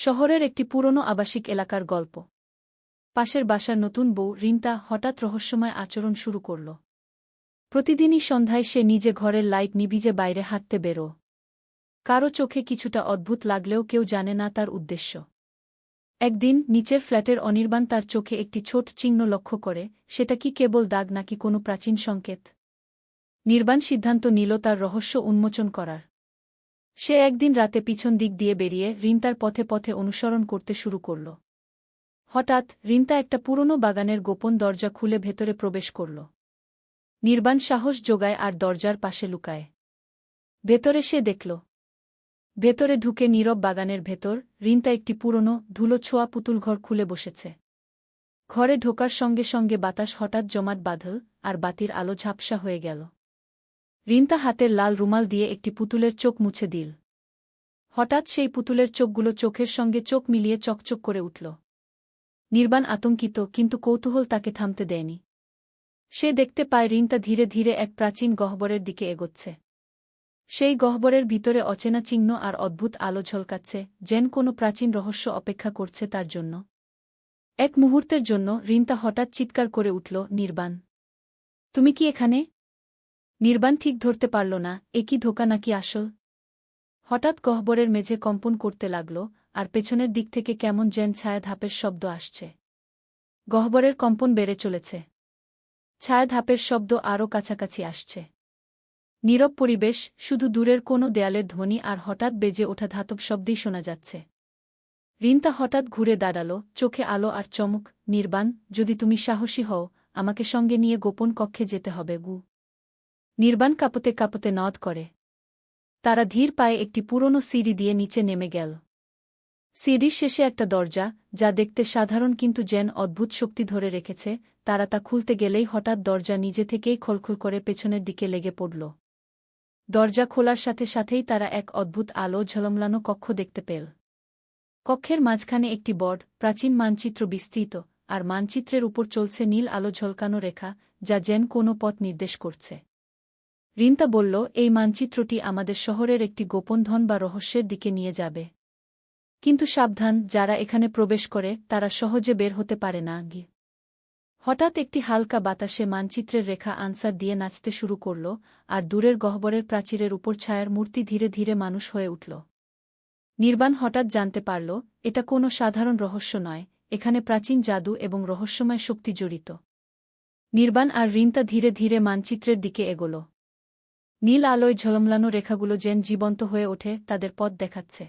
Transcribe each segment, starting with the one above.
শহরের একটি পুরনো আবাসিক এলাকার গল্প। পাশের বাসার নতুন বউ রিন্তা হঠাৎ রহস্যময় আচরণ শুরু করল। প্রতিদিনই সন্ধ্যায় সে নিজে ঘরের লাইট নিভিজে বাইরে হাঁটতে বেরো। কারও চোখে কিছুটা অদ্ভুত লাগলেও কেউ জানে না তার উদ্দেশ্য। একদিন নিচের ফ্ল্যাটের অনির্বাণ তার চোখে একটি ছোট চিহ্ন লক্ষ্য করে, সেটা কি কেবল দাগ নাকি কোনো প্রাচীন সংকেত? নির্বাণ সিদ্ধান্ত নিল তার রহস্য উন্মোচন করার। সে একদিন রাতে পিছন দিক দিয়ে বেরিয়ে রিন্তার পথে পথে অনুসরণ করতে শুরু করল। হঠাৎ রিন্তা একটা পুরনো বাগানের গোপন দরজা খুলে ভেতরে প্রবেশ করল। নির্বাণ সাহস যোগায় আর দরজার পাশে লুকায়। ভেতরে সে দেখল। ভেতরে ঢুকে নীরব বাগানের ভেতর রিন্তা একটি পুরনো, ধুলো ছোঁয়া পুতুলঘর খুলে বসেছে। ঘরে ঢোকার সঙ্গে সঙ্গে বাতাস হঠাৎ জমাট বাঁধল আর বাতির আলো ঝাপসা হয়ে গেল। রিন্তা হাতের লাল রুমাল দিয়ে একটি পুতুলের চোখ মুছে দিল। হঠাৎ সেই পুতুলের চোখগুলো চোখের সঙ্গে চোখ মিলিয়ে চকচক করে উঠল। নির্বাণ আতঙ্কিত, কিন্তু কৌতূহল তাকে থামতে দেয়নি। সে দেখতে পায় রিন্তা ধীরে ধীরে এক প্রাচীন গহ্বরের দিকে এগোচ্ছে। সেই গহ্বরের ভিতরে অচেনা চিহ্ন আর অদ্ভুত আলো ঝলকাচ্ছে, যেন কোনো প্রাচীন রহস্য অপেক্ষা করছে তার জন্য। এক মুহূর্তের জন্য রিন্তা হঠাৎ চিৎকার করে উঠল, নির্বাণ, তুমি কি এখানে? নির্বাণ ঠিক ধরতে পারল না, এ কি ধোকা নাকি আসল? হঠাৎ গহ্বরের মেঝে কম্পন করতে লাগল, আর পেছনের দিক থেকে কেমন যেন ছায়া ধাপের শব্দ আসছে। গহ্বরের কম্পন বেড়ে চলেছে। ছায়া ধাপের শব্দ আরও কাছাকাছি আসছে। নীরব পরিবেশ, শুধু দূরের কোনো দেয়ালের ধ্বনি আর হঠাৎ বেজে ওঠা ধাতব শব্দেই শোনা যাচ্ছে। রিন্তা হঠাৎ ঘুরে দাঁড়াল, চোখে আলো আর চমক, নির্বাণ, যদি তুমি সাহসী হও, আমাকে সঙ্গে নিয়ে গোপন কক্ষে যেতে হবে, গু। নির্বাণ কাপতে কাপতে নদ করে। তারা ধীর পায়ে একটি পুরনো সিঁড়ি দিয়ে নিচে নেমে গেল। সিঁড়ির শেষে একটা দরজা, যা দেখতে সাধারণ কিন্তু যেন অদ্ভুত শক্তি ধরে রেখেছে, তারা তা খুলতে গেলেই হঠাৎ দরজা নিজে থেকেই খোলখোল করে পেছনের দিকে লেগে পড়ল। দরজা খোলার সাথে সাথেই তারা এক অদ্ভুত আলো ঝলমলানো কক্ষ দেখতে পেল। কক্ষের মাঝখানে একটি বড় প্রাচীন মানচিত্র বিস্তৃত, আর মানচিত্রের উপর চলছে নীল আলো ঝলকানো রেখা, যা যেন কোনো পথ নির্দেশ করছে। রিন্তা বলল, এই মানচিত্রটি আমাদের শহরের একটি গোপন ধন বা রহস্যের দিকে নিয়ে যাবে। কিন্তু সাবধান, যারা এখানে প্রবেশ করে, তারা সহজে বের হতে পারে না, গি হঠাৎ একটি হালকা বাতাসে মানচিত্রের রেখা আনসার দিয়ে নাচতে শুরু করল, আর দূরের গহ্বরের প্রাচীরের উপর ছায়ার মূর্তি ধীরে ধীরে মানুষ হয়ে উঠল। নির্বাণ হঠাৎ জানতে পারল, এটা কোনো সাধারণ রহস্য নয়, এখানে প্রাচীন জাদু এবং রহস্যময় শক্তি জড়িত। নির্বাণ আর রিন্তা ধীরে ধীরে মানচিত্রের দিকে এগোল। নীল আলোয় ঝলমলানো রেখাগুলো যেন জীবন্ত হয়ে ওঠে, তাদের পথ দেখাচ্ছে।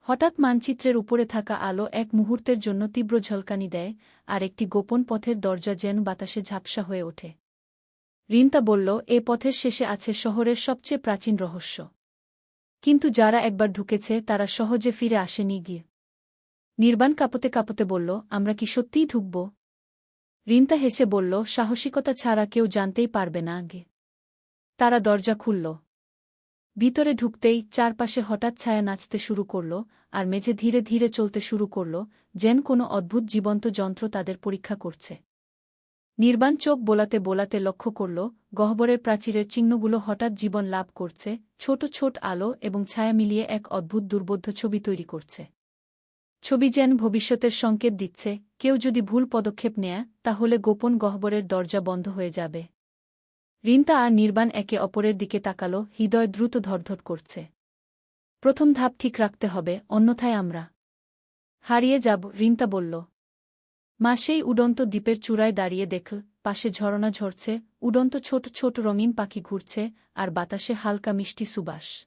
হঠাৎ মানচিত্রের উপরে থাকা আলো এক মুহূর্তের জন্য তীব্র ঝলকানি দেয়, আর একটি গোপন পথের দরজা যেন বাতাসে ঝাপসা হয়ে ওঠে। রিন্তা বলল, এ পথের শেষে আছে শহরের সবচেয়ে প্রাচীন রহস্য। কিন্তু যারা একবার ঢুকেছে, তারা সহজে ফিরে আসেনি গিয়ে। নির্বাণ কাপতে কাপতে বলল, আমরা কি সত্যিই ঢুকব? রিন্তা হেসে বলল, সাহসিকতা ছাড়া কেউ জানতেই পারবে না আগে। তারা দরজা খুলল। ভিতরে ঢুকতেই চারপাশে হঠাৎ ছায়া নাচতে শুরু করল আর মেঝে ধীরে ধীরে চলতে শুরু করল, যেন কোনো অদ্ভুত জীবন্ত যন্ত্র তাদের পরীক্ষা করছে। নির্বাণ চোখ বোলাতে বোলাতে লক্ষ্য করল, গহ্বরের প্রাচীরের চিহ্নগুলো হঠাৎ জীবন লাভ করছে, ছোট ছোট আলো এবং ছায়া মিলিয়ে এক অদ্ভুত দুর্বোধ্য ছবি তৈরি করছে। ছবি যেন ভবিষ্যতের সংকেত দিচ্ছে, কেউ যদি ভুল পদক্ষেপ নেয়, তাহলে গোপন গহ্বরের দরজা বন্ধ হয়ে যাবে। রিন্তা আর নির্বাণ একে অপরের দিকে তাকাল, হৃদয় দ্রুত ধরধর করছে। প্রথম ধাপ ঠিক রাখতে হবে, অন্যথায় আমরা হারিয়ে যাব, রিন্তা বলল। মা সেই উডন্ত দ্বীপের চূড়ায় দাঁড়িয়ে দেখল, পাশে ঝরনা ঝরছে, উডন্ত ছোট ছোট রঙিন পাখি ঘুরছে, আর বাতাসে হালকা মিষ্টি সুবাস।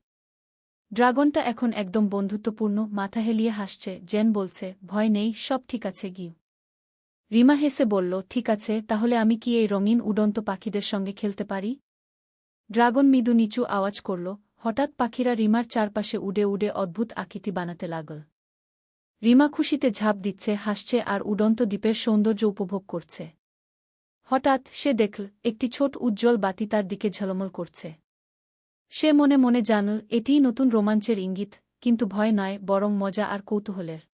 ড্রাগনটা এখন একদম বন্ধুত্বপূর্ণ, মাথা হেলিয়ে হাসছে, জেন বলছে, ভয় নেই, সব ঠিক আছে গিয়ে রিমা হেসে বলল, ঠিক আছে, তাহলে আমি কি এই রঙিন উডন্ত পাখিদের সঙ্গে খেলতে পারি? ড্রাগন মৃদু নিচু আওয়াজ করল, হঠাৎ পাখিরা রিমার চারপাশে উডে উডে অদ্ভুত আকৃতি বানাতে লাগল। রিমা খুশিতে ঝাঁপ দিচ্ছে, হাসছে আর উডন্ত দ্বীপের সৌন্দর্য উপভোগ করছে। হঠাৎ সে দেখল, একটি ছোট উজ্জ্বল বাতি তার দিকে ঝলমল করছে। সে মনে মনে জানল, এটিই নতুন রোমাঞ্চের ইঙ্গিত, কিন্তু ভয় নয়, বরং মজা আর কৌতূহলের।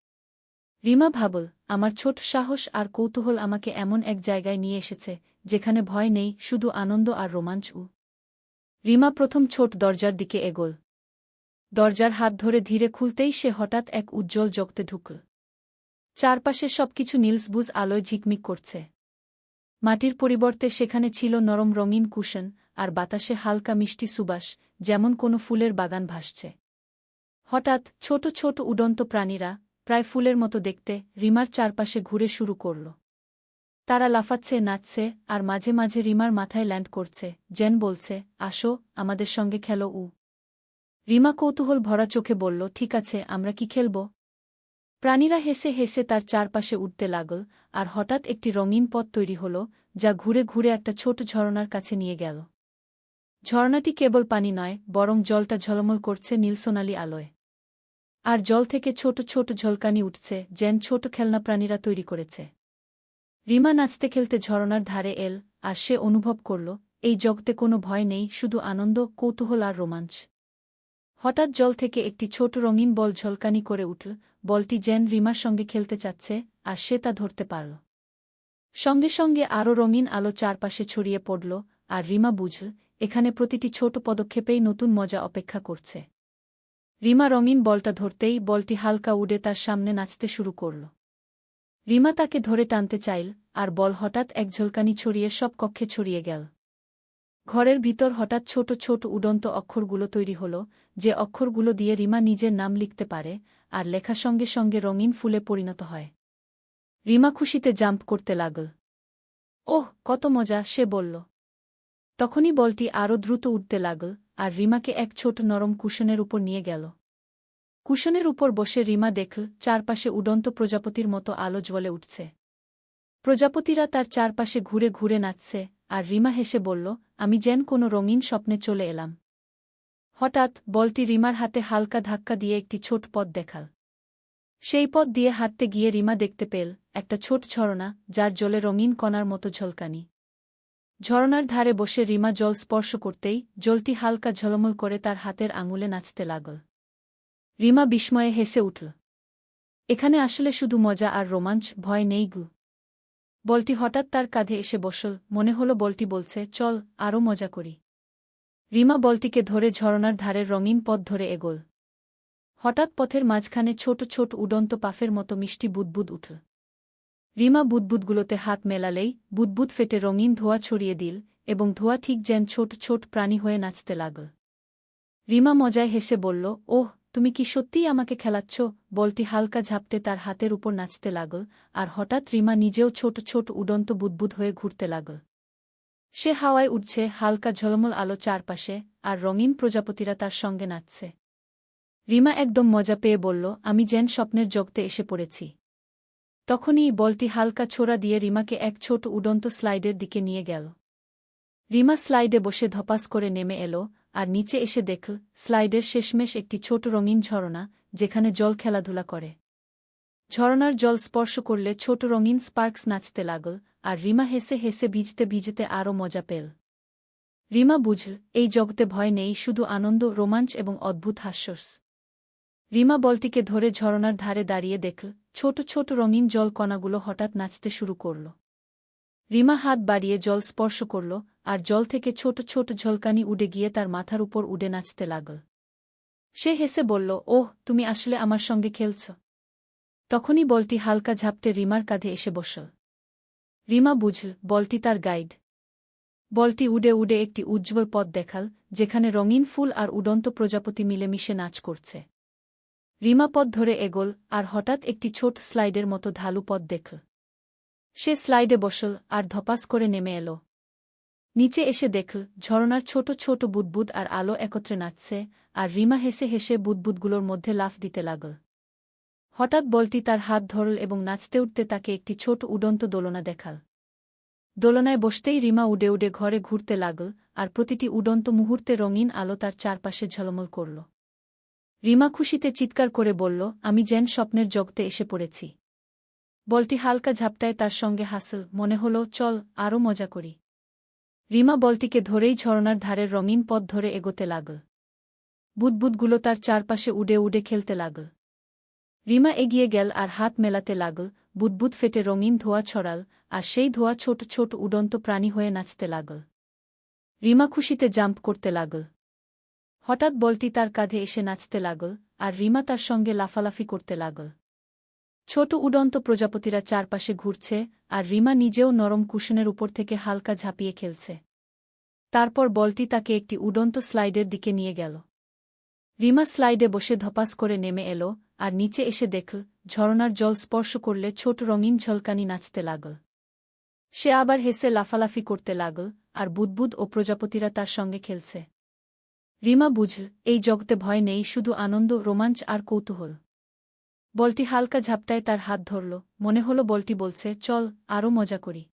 রিমা ভাবল, আমার ছোট সাহস আর কৌতূহল আমাকে এমন এক জায়গায় নিয়ে এসেছে, যেখানে ভয় নেই, শুধু আনন্দ আর রোমাঞ্চ উ। রিমা প্রথম ছোট দরজার দিকে এগোল। দরজার হাত ধরে ধীরে খুলতেই সে হঠাৎ এক উজ্জ্বল জগতে ঢুকল। চারপাশে সবকিছু নীলসবুজ আলোয় ঝিকমিক করছে। মাটির পরিবর্তে সেখানে ছিল নরম রঙিন কুশন আর বাতাসে হালকা মিষ্টি সুবাস, যেমন কোনো ফুলের বাগান ভাসছে। হঠাৎ ছোট ছোট উডন্ত প্রাণীরা প্রায় ফুলের মতো দেখতে রিমার চারপাশে ঘুরে শুরু করল। তারা লাফাচ্ছে, নাচছে আর মাঝে মাঝে রিমার মাথায় ল্যান্ড করছে। জেন বলছে, আসো, আমাদের সঙ্গে খেলো উ। রিমা কৌতূহল ভরা চোখে বলল, ঠিক আছে, আমরা কি খেলব? প্রাণীরা হেসে হেসে তার চারপাশে উঠতে লাগল আর হঠাৎ একটি রঙিন পথ তৈরি হল যা ঘুরে ঘুরে একটা ছোট ঝরনার কাছে নিয়ে গেল। ঝর্ণাটি কেবল পানি নয়, বরং জলটা ঝলমল করছে নীলসোনালি আলোয়। আর জল থেকে ছোট ছোট ঝলকানি উঠছে, যেন ছোট খেলনা প্রাণীরা তৈরি করেছে। রিমা নাচতে খেলতে ঝরনার ধারে এল, আর সে অনুভব করল, এই জগতে কোনো ভয় নেই, শুধু আনন্দ, কৌতূহল আর রোমাঞ্চ। হঠাৎ জল থেকে একটি ছোট রঙিন বল ঝলকানি করে উঠল, বলটি যেন রিমার সঙ্গে খেলতে চাচ্ছে, আর সে তা ধরতে পারল। সঙ্গে সঙ্গে আরও রঙিন আলো চারপাশে ছড়িয়ে পড়ল, আর রিমা বুঝল, এখানে প্রতিটি ছোট পদক্ষেপেই নতুন মজা অপেক্ষা করছে। রিমা রঙিন বলটা ধরতেই বলটি হালকা উড়ে তার সামনে নাচতে শুরু করল। রিমা তাকে ধরে টানতে চাইল, আর বল হঠাৎ এক ঝলকানি ছড়িয়ে সব কক্ষে ছড়িয়ে গেল। ঘরের ভিতর হঠাৎ ছোট ছোট উডন্ত অক্ষরগুলো তৈরি হল, যে অক্ষরগুলো দিয়ে রিমা নিজের নাম লিখতে পারে, আর লেখা সঙ্গে সঙ্গে রঙিন ফুলে পরিণত হয়। রিমা খুশিতে জাম্প করতে লাগল। ওহ, কত মজা, সে বলল। তখনই বলটি আরও দ্রুত উঠতে লাগল আর রিমাকে এক ছোট নরম কুশনের উপর নিয়ে গেল। কুশনের উপর বসে রিমা দেখল চারপাশে উডন্ত প্রজাপতির মতো আলো জ্বলে উঠছে। প্রজাপতিরা তার চারপাশে ঘুরে ঘুরে নাচছে, আর রিমা হেসে বলল, আমি যেন কোনো রঙিন স্বপ্নে চলে এলাম। হঠাৎ বলটি রিমার হাতে হালকা ধাক্কা দিয়ে একটি ছোট পথ দেখাল। সেই পথ দিয়ে হাঁটতে গিয়ে রিমা দেখতে পেল, একটা ছোট ঝরনা, যার জলে রঙিন কণার মতো ঝলকানি। ঝরনার ধারে বসে রিমা জল স্পর্শ করতেই জলটি হালকা ঝলমল করে তার হাতের আঙুলে নাচতে লাগল। রিমা বিস্ময়ে হেসে উঠল, এখানে আসলে শুধু মজা আর রোমাঞ্চ, ভয় নেই গু। বলটি হঠাৎ তার কাঁধে এসে বসল, মনে হলো বলটি বলছে, চল আরও মজা করি। রিমা বলটিকে ধরে ঝরনার ধারের রঙিন পথ ধরে এগোল। হঠাৎ পথের মাঝখানে ছোট ছোট উডন্ত পাফের মতো মিষ্টি বুদবুদ উঠল। রিমা বুদবুদগুলোতে হাত মেলালেই বুদবুদ ফেটে রঙিন ধোয়া ছড়িয়ে দিল এবং ধোয়া ঠিক যেন ছোট ছোট প্রাণী হয়ে নাচতে লাগল। রিমা মজায় হেসে বলল, ওহ, তুমি কি সত্যিই আমাকে খেলাচ্ছ? বলটি হালকা ঝাপটে তার হাতের উপর নাচতে লাগল আর হঠাৎ রিমা নিজেও ছোট ছোট উডন্ত বুদবুদ হয়ে ঘুরতে লাগল। সে হাওয়ায় উঠছে হালকা ঝলমল আলো চারপাশে আর রঙিন প্রজাপতিরা তার সঙ্গে নাচছে। রিমা একদম মজা পেয়ে বলল, আমি যেন স্বপ্নের জগতে এসে পড়েছি। তখনই বলটি হালকা ছোড়া দিয়ে রিমাকে এক ছোট উডন্ত স্লাইডের দিকে নিয়ে গেল। রিমা স্লাইডে বসে ধপাস করে নেমে এলো আর নিচে এসে দেখল স্লাইডের শেষমেশ একটি ছোট রঙিন ঝরনা যেখানে জল খেলাধুলা করে। ঝরনার জল স্পর্শ করলে ছোট রঙিন স্পার্কস নাচতে লাগল আর রিমা হেসে হেসে ভিজতে ভিজতে আরও মজা পেল। রিমা বুঝল, এই জগতে ভয় নেই, শুধু আনন্দ, রোমাঞ্চ এবং অদ্ভুত হাস্যস রিমা বলটিকে ধরে ঝরনার ধারে দাঁড়িয়ে দেখল, ছোট ছোট রঙিন জল কণাগুলো হঠাৎ নাচতে শুরু করল। রিমা হাত বাড়িয়ে জল স্পর্শ করল, আর জল থেকে ছোট ছোট ঝলকানি উড়ে গিয়ে তার মাথার উপর উড়ে নাচতে লাগল। সে হেসে বলল, ওহ, তুমি আসলে আমার সঙ্গে খেলছ। তখনই বলটি হালকা ঝাপটে রিমার কাঁধে এসে বসল। রিমা বুঝল, বলটি তার গাইড। বলটি উডে উডে একটি উজ্জ্বল পথ দেখাল, যেখানে রঙিন ফুল আর উডন্ত প্রজাপতি মিলেমিশে নাচ করছে। রিমা পথ ধরে এগোল আর হঠাৎ একটি ছোট স্লাইডের মতো ঢালু পথ দেখল সে স্লাইডে বসল আর ধপাস করে নেমে এলো। নিচে এসে দেখল ঝরনার ছোট ছোট বুদবুদ আর আলো একত্রে নাচছে আর রিমা হেসে হেসে বুদবুদগুলোর মধ্যে লাফ দিতে লাগল। হঠাৎ বলটি তার হাত ধরল এবং নাচতে উঠতে তাকে একটি ছোট উডন্ত দোলনা দেখাল। দোলনায় বসতেই রিমা উডে উডে ঘরে ঘুরতে লাগল আর প্রতিটি উডন্ত মুহূর্তে রঙিন আলো তার চারপাশে ঝলমল করল। রিমা খুশিতে চিৎকার করে বলল, আমি যেন স্বপ্নের জগতে এসে পড়েছি। বলটি হালকা ঝাপটায় তার সঙ্গে হাসল, মনে হল, চল আরও মজা করি। রিমা বলটিকে ধরেই ঝরনার ধারের রঙিন পথ ধরে এগোতে লাগল। বুদবুদগুলো তার চারপাশে উডে উডে খেলতে লাগল। রিমা এগিয়ে গেল আর হাত মেলাতে লাগল, বুদবুদ ফেটে রঙিন ধোয়া ছড়াল, আর সেই ধোয়া ছোট ছোট উডন্ত প্রাণী হয়ে নাচতে লাগল। রিমা খুশিতে জাম্প করতে লাগল। হঠাৎ বলটি তার কাঁধে এসে নাচতে লাগল, আর রিমা তার সঙ্গে লাফালাফি করতে লাগল। ছোট উডন্ত প্রজাপতিরা চারপাশে ঘুরছে, আর রিমা নিজেও নরম কুশনের উপর থেকে হালকা ঝাঁপিয়ে খেলছে। তারপর বলটি তাকে একটি উডন্ত স্লাইডের দিকে নিয়ে গেল। রিমা স্লাইডে বসে ধপাস করে নেমে এলো, আর নিচে এসে দেখল, ঝরনার জল স্পর্শ করলে ছোট রঙিন ঝলকানি নাচতে লাগল। সে আবার হেসে লাফালাফি করতে লাগল, আর বুদবুদ ও প্রজাপতিরা তার সঙ্গে খেলছে। রিমা বুঝল এই জগতে ভয় নেই, শুধু আনন্দ, রোমাঞ্চ আর কৌতূহল। বলটি হালকা ঝাপটায় তার হাত ধরল। মনে হলো বলটি বলছে, চল আরও মজা করি।